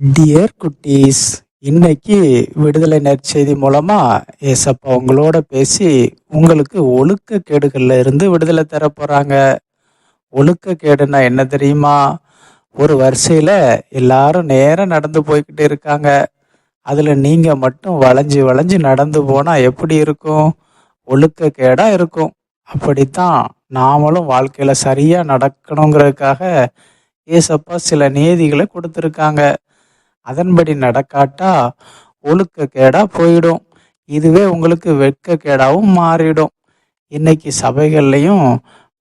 Dear குட்டீஸ் இன்னைக்கு விடுதலை நற்செய்தி மூலமா ஏசப்பா உங்களோட பேசி உங்களுக்கு ஒழுக்க கேடுகள்ல இருந்து விடுதலை தர போறாங்க. ஒழுக்க கேடுனா என்ன தெரியுமா? ஒரு வரிசையில எல்லாரும் நேரம் நடந்து போய்கிட்டு இருக்காங்க. அதுல நீங்க மட்டும் வளைஞ்சு வளைஞ்சு நடந்து போனா எப்படி இருக்கும்? ஒழுக்க கேடா இருக்கும். அப்படித்தான் நாமளும் வாழ்க்கையில சரியா நடக்கணுங்கிறதுக்காக ஏசப்பா சில நியதிகளை கொடுத்துருக்காங்க. அதன்படி நடக்காட்டா ஒழுக்கக்கேடா போயிடும். இதுவே உங்களுக்கு வெட்கக்கேடாவும் மாறிடும். இன்னைக்கு சபைகள்லையும்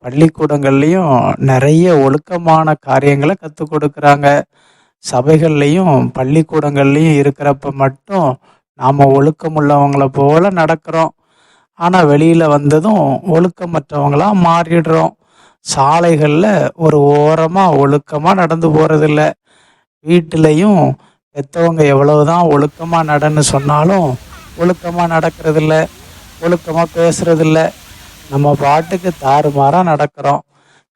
பள்ளிக்கூடங்கள்லையும் நிறைய ஒழுக்கமான காரியங்களை கற்றுக் கொடுக்குறாங்க. சபைகள்லையும் பள்ளிக்கூடங்கள்லையும் இருக்கிறப்ப மட்டும் நாம் ஒழுக்கமுள்ளவங்களை போல நடக்கிறோம். ஆனால் வெளியில் வந்ததும் ஒழுக்கமற்றவங்களா மாறிடுறோம். சாலைகளில் ஒரு ஓரமாக ஒழுக்கமாக நடந்து போகிறதில்ல வீட்டிலையும் பெற்றவங்க எவ்வளவுதான் ஒழுக்கமாக நடன்னு சொன்னாலும் ஒழுக்கமாக நடக்கிறதில்ல ஒழுக்கமாக பேசுறதில்ல. நம்ம பாட்டுக்கு தாறுமாறாக நடக்கிறோம்.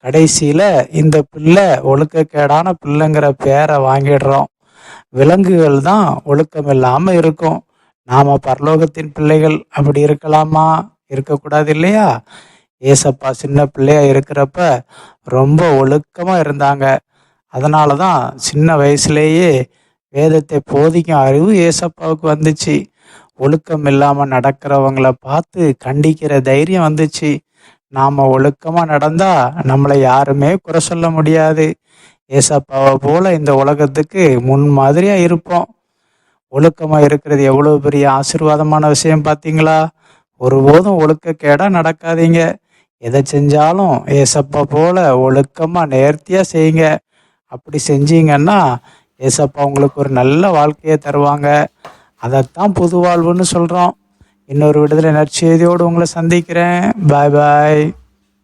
கடைசியில் இந்த பிள்ளை ஒழுக்கக்கேடான பிள்ளைங்கிற பேரை வாங்கிடுறோம். விலங்குகள் தான் ஒழுக்கம் இல்லாமல் இருக்கும். நாம் பரலோகத்தின் பிள்ளைகள் அப்படி இருக்கலாமா? இருக்கக்கூடாது இல்லையா? ஏசப்பா சின்ன பிள்ளையா இருக்கிறப்ப ரொம்ப ஒழுக்கமாக இருந்தாங்க. அதனால தான் சின்ன வயசுலேயே வேதத்தை போதிக்கும் அறிவு ஏசப்பாவுக்கு வந்துச்சு. ஒழுக்கம் இல்லாமல் நடக்கிறவங்கள பார்த்து கண்டிக்கிற தைரியம் வந்துச்சு. நாம் ஒழுக்கமாக நடந்தால் நம்மளை யாருமே குறை சொல்ல முடியாது. ஏசப்பாவை போல் இந்த உலகத்துக்கு முன் மாதிரியாக இருப்போம். ஒழுக்கமாக இருக்கிறது எவ்வளோ பெரிய ஆசீர்வாதமான விஷயம் பார்த்தீங்களா? ஒருபோதும் ஒழுக்கக்கேடாக நடக்காதீங்க. எதை செஞ்சாலும் ஏசப்பா போல் ஒழுக்கமாக நேர்த்தியாக செய்யுங்க. அப்படி செஞ்சீங்கன்னா ஏசப்பா உங்களுக்கு ஒரு நல்ல வாழ்க்கையை தருவாங்க. அதைத்தான் புது வாழ்வுன்னு சொல்கிறோம் இன்னொரு விடுதலை நற்செய்தியோடு உங்களை சந்திக்கிறேன். பாய் பாய்